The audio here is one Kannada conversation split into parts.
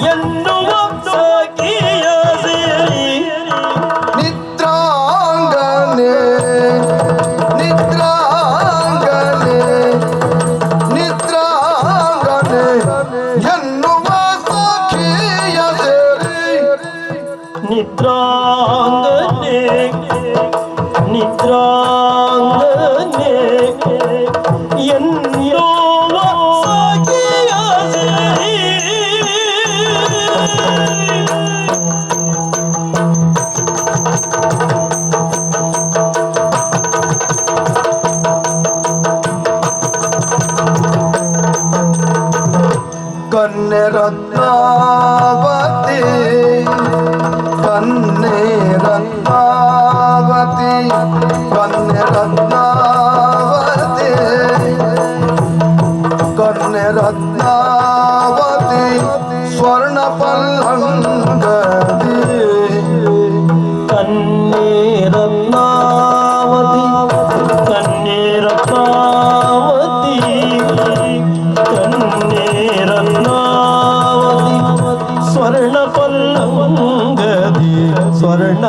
人都 ಕನ್ನೆ ರತ್ನಾವತಿ ಸ್ವರ್ಣ ಪಲ್ಲಂಗದಿ ಕನ್ಯೆ ರತ್ನಾವತಿ ಕನ್ಯೆ ರತ್ನಾವತಿ ಕನ್ಯೆ ರತ್ನಾವತಿ ಸ್ವರ್ಣ ಪಲ್ಲಂಗದಿ ಸ್ವರ್ಣ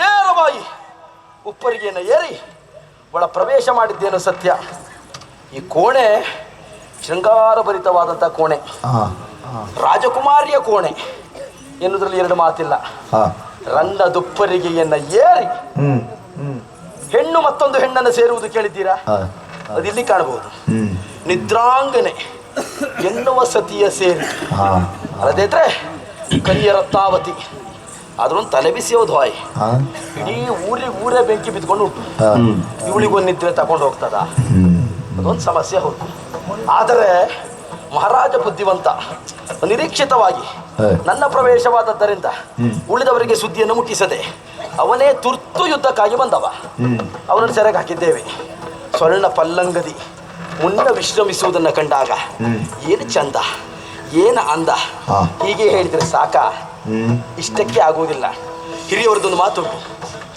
ನೇರವಾಗಿ ಉಪ್ಪರಿಗೆಯನ್ನು ಏರಿ ಒಳ ಪ್ರವೇಶ ಮಾಡಿದ್ದೇನು ಸತ್ಯ? ಈ ಕೋಣೆ ಶೃಂಗಾರಭರಿತವಾದಂಥ ಕೋಣೆ. ರಾಜಕುಮಾರಿಯ ಕೋಣೆ ಎನ್ನುವುದರಲ್ಲಿ ಎರಡು ಮಾತಿಲ್ಲ. ರಂಗ ದುಪ್ಪರಿಗೆಯನ್ನು ಏರಿ ಹೆಣ್ಣು ಮತ್ತೊಂದು ಹೆಣ್ಣನ್ನು ಸೇರುವುದು ಕೇಳಿದ್ದೀರಾ? ಅದಿಲ್ಲಿ ಕಾಣಬಹುದು ನಿದ್ರಾಂಗನೆ ಎನ್ನುವ ಸತಿಯ ಸೇರಿ. ಅಲ್ಲದಿದ್ರೆ ಕನ್ಯ ರತ್ನಾವತಿ ಅದ್ರೊಂದು ತಲೆ ಬಿಸಿ ಹೌದು ಹಾಯ್. ಇಡೀ ಊರಿಗೆ ಊರೇ ಬೆಂಕಿ ಬಿದ್ಕೊಂಡು ಉಂಟು. ಇವಳಿಗೊಂದು ನಿದ್ರೆ ತಗೊಂಡು ಹೋಗ್ತದ? ಅದೊಂದು ಸಮಸ್ಯೆ ಹೌದು ಆದರೆ ಮಹಾರಾಜ ಬುದ್ಧಿವಂತ ನಿರೀಕ್ಷಿತವಾಗಿ ನನ್ನ ಪ್ರವೇಶವಾದದ್ದರಿಂದ ಉಳಿದವರಿಗೆ ಸುದ್ದಿಯನ್ನು ಮುಟ್ಟಿಸದೆ ಅವನೇ ತುರ್ತು ಯುದ್ಧಕ್ಕಾಗಿ ಬಂದವ. ಅವನನ್ನು ಸೆರೆಗೆ ಹಾಕಿದ್ದೇವೆ. ಸ್ವರ್ಣ ಪಲ್ಲಂಗದಿ. ಮುನ್ನ ವಿಶ್ರಮಿಸುವುದನ್ನು ಕಂಡಾಗ ಏನು ಚಂದ ಏನು ಅಂದ ಹೀಗೆ ಹೇಳಿದರೆ ಸಾಕ? ಇಷ್ಟಕ್ಕೆ ಆಗುವುದಿಲ್ಲ. ಹಿರಿಯವರದೊಂದು ಮಾತುಂಟು.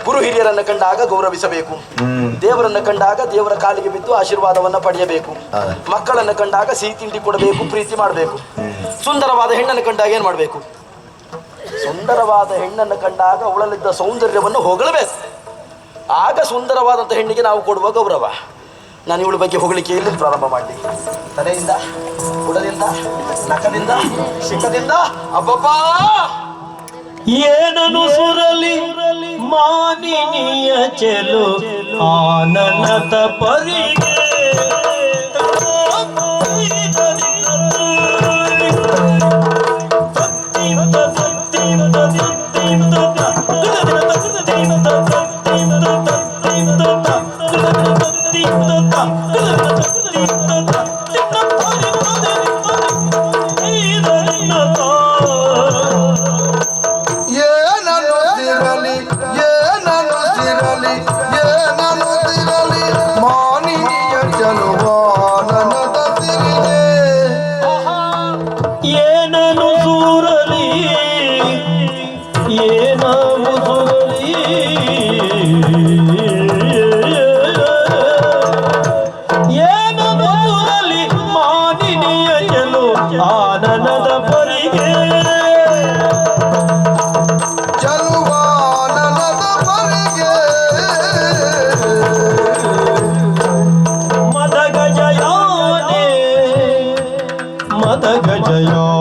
ಗುರು ಹಿರಿಯರನ್ನು ಕಂಡಾಗ ಗೌರವಿಸಬೇಕು. ದೇವರನ್ನು ಕಂಡಾಗ ದೇವರ ಕಾಲಿಗೆ ಬಿದ್ದು ಆಶೀರ್ವಾದವನ್ನು ಪಡೆಯಬೇಕು. ಮಕ್ಕಳನ್ನು ಕಂಡಾಗ ಸಿಹಿ ತಿಂಡಿ ಕೊಡಬೇಕು ಪ್ರೀತಿ ಮಾಡಬೇಕು. ಸುಂದರವಾದ ಹೆಣ್ಣನ್ನು ಕಂಡಾಗ ಏನು ಮಾಡಬೇಕು? ಸುಂದರವಾದ ಹೆಣ್ಣನ್ನು ಕಂಡಾಗ ಅವಳಲ್ಲಿದ್ದ ಸೌಂದರ್ಯವನ್ನು ಹೊಗಳಬೇಕು. ಆಗ ಸುಂದರವಾದಂಥ ಹೆಣ್ಣಿಗೆ ನಾವು ಕೊಡುವ ಗೌರವ. ನಾನು ಇವಳ ಬಗ್ಗೆ ಹೊಗಳಿಕೆ ಇಲ್ಲಿ ಪ್ರಾರಂಭ ಮಾಡಲಿ ತಲೆಯಿಂದ ಬುಡದಿಂದ ನಕದಿಂದ ಶಿಖದಿಂದ, ಅಬ್ಬಬ್ಬಾ! ಏನನು ಸುರಲಿ, ಮಾನಿನಿಯ ಚೆಲು ಆನನ ಪರಿಗೆ. ಏನನು ಸೂರಲಿ? ಏನಾವು ಸುರಲಿ? 加油.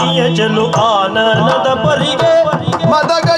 लिए चलो आनंद परिगे मदग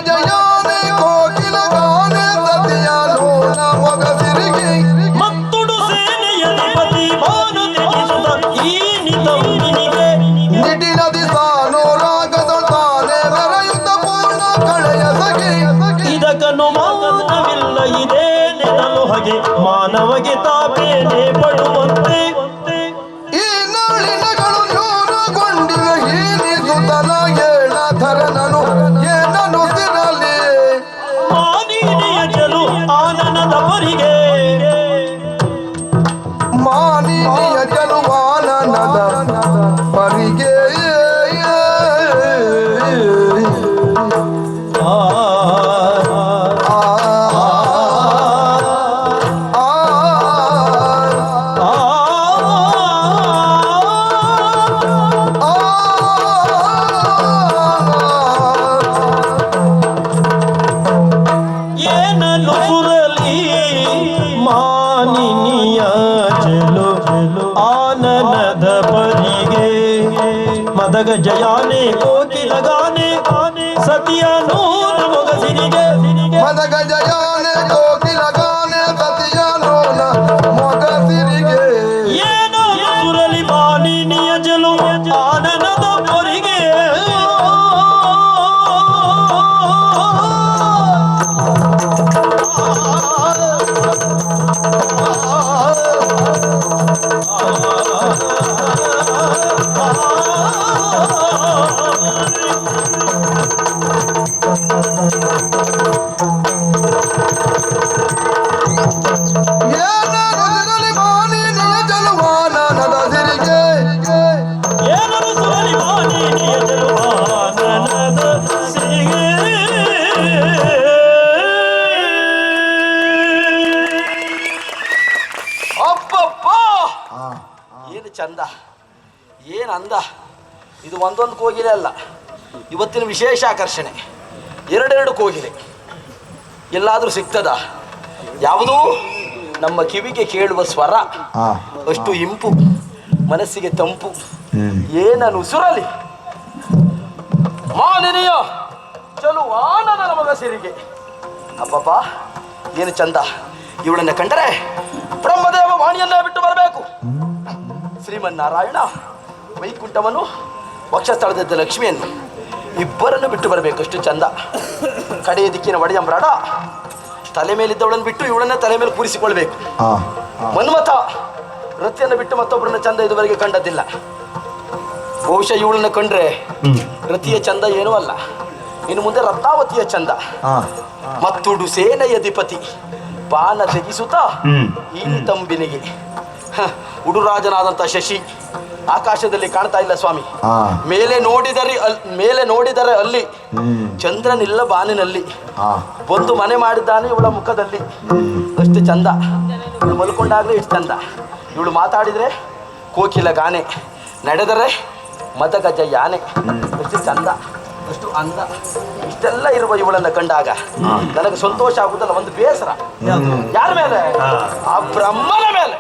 ಮದಗ ಜಯಾನೆ ಕೋಕಿಲ ಗಾನೆ ಗಾನೆ ಸತಿಯ ನೂರ ಮೊಗಸಿರಿಗೆ ಮದ ಗಜಯಾನೆ ಕೋಕಿಲ ಗಾನೆ ಸತಿಯ ಒಂದೊಂದು ಕೋಗಿಲೆ ಅಲ್ಲ. ಇವತ್ತಿನ ವಿಶೇಷ ಆಕರ್ಷಣೆ. ಎರಡೆರಡು ಕೋಗಿಲೆ. ಎಲ್ಲಾದರೂ ಸಿಗ್ತದ? ಯಾವುದೂ? ನಮ್ಮ ಕಿವಿಗೆ ಕೇಳುವ ಸ್ವರ. ಅಷ್ಟು ಇಂಪು. ಮನಸ್ಸಿಗೆ ತಂಪು. ಏನನು ಸುರಲಿ? ಮಾನಿನಿಯ ಚಲು ಆನನ ನಮಗ ಸಿರಿಗೆ. ಅಬ್ಬಬ್ಬ ಏನು ಚಂದ. ಇವಳನ್ನ ಕಂಡರೆ ಬ್ರಹ್ಮದೇವ ವಾಣಿಯನ್ನೇ ಬಿಟ್ಟು ಬರಬೇಕು. ಶ್ರೀಮನ್ನಾರಾಯಣ ವೈಕುಂಠವನ್ನು ವಕ್ಷಸ್ಥಳದಿದ್ದ ಲಕ್ಷ್ಮಿಯನ್ನು ಇಬ್ಬರನ್ನು ಬಿಟ್ಟು ಬರಬೇಕು. ಅಷ್ಟು ಚಂದ. ಕಡೆಯ ದಿಕ್ಕಿನ ಒಡೆಯಂಬ್ರಾಡ ತಲೆ ಮೇಲಿದ್ದವಳನ್ನು ಬಿಟ್ಟು ಇವಳನ್ನ ತಲೆ ಮೇಲೆ ಕೂರಿಸಿಕೊಳ್ಬೇಕು. ಮನ್ಮಥ ರತಿಯನ್ನು ಬಿಟ್ಟು ಮತ್ತೊಬ್ಬರನ್ನ ಚಂದ ಇದುವರೆಗೆ ಕಂಡದ್ದಿಲ್ಲ. ಬಹುಶಃ ಇವಳನ್ನ ಕಂಡ್ರೆ ರತಿಯ ಚಂದ ಏನೂ ಅಲ್ಲ. ಇನ್ನು ಮುಂದೆ ರತ್ನಾವತಿಯ ಚಂದ. ಮತ್ತುಡು ಸೇನೆಯ ಅಧಿಪತಿ. ಪಾನ ತೆಗಿಸುತ್ತಾ ಈ ತಂಬಿನಿಗೆ. ಹ, ಉಡುರಾಜನಾದಂಥ ಶಶಿ. ಆಕಾಶದಲ್ಲಿ ಕಾಣ್ತಾ ಇಲ್ಲ ಸ್ವಾಮಿ. ಮೇಲೆ ನೋಡಿದರೆ ಮೇಲೆ ನೋಡಿದರೆ ಅಲ್ಲಿ ಚಂದ್ರನಿಲ್ಲ ಬಾನಿನಲ್ಲಿ. ಒಂದು ಮನೆ ಮಾಡಿದ್ದಾನೆ ಇವಳ ಮುಖದಲ್ಲಿ. ಅಷ್ಟು ಚಂದ. ಇವಳು ಮಲ್ಕೊಂಡಾಗಲೇ ಇಷ್ಟು ಚಂದ. ಇವಳು ಮಾತಾಡಿದ್ರೆ ಕೋಕಿಲ ಗಾನೆ. ನಡೆದರೆ ಮದಗಜ ಯಾನೆ. ಅಷ್ಟು ಚಂದ. ಅಷ್ಟು ಅಂದ. ಇಷ್ಟೆಲ್ಲ ಇರುವ ಇವಳನ್ನ ಕಂಡಾಗ ನನಗೆ ಸಂತೋಷ ಆಗುದಲ್ಲ ಒಂದು ಬೇಸರ. ಯಾರ ಮೇಲೆ? ಆ ಬ್ರಹ್ಮನ ಮೇಲೆ.